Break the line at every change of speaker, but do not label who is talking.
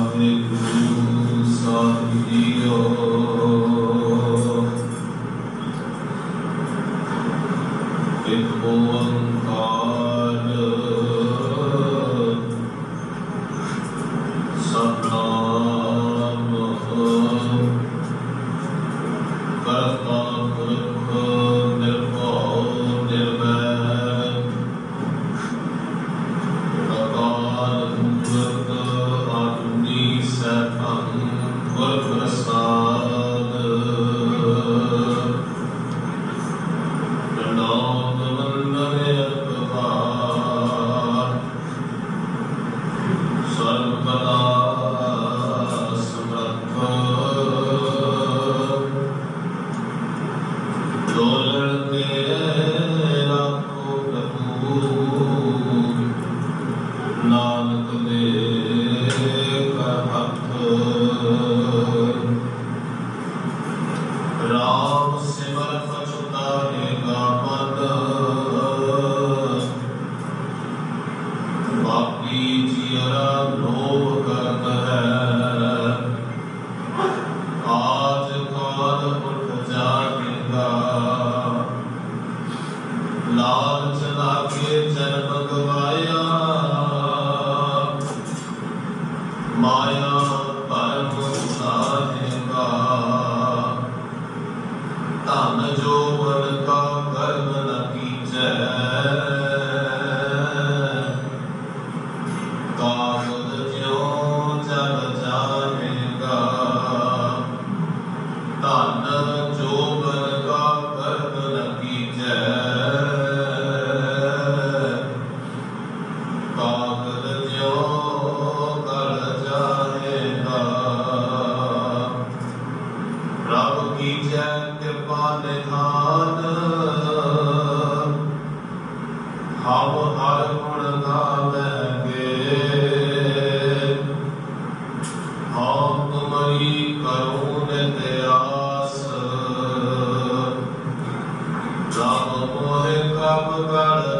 Sancte Sancte Sancte Lord, ਚਲਾ ਕੇ ਜਨਮ ਗਵਾਇਆ ਮਾਇਆ ਭਰਮ ਸਾਹੇਗਾ ਜੋ ਮਨ ਕਾ ਕਰਮ ਨ ਕੀਚੈ। ਕਿਰਪਾ ਨਿਧਾਨ। ਹਮ ਹਰ ਗੁਣ ਗਾਵੈਂਗੇ ਹਮ ਤੁਮਰੀ ਕਰੂਣ ਤੇ ਆਸ ਮੋਹਿ ਕਬ ਗੜ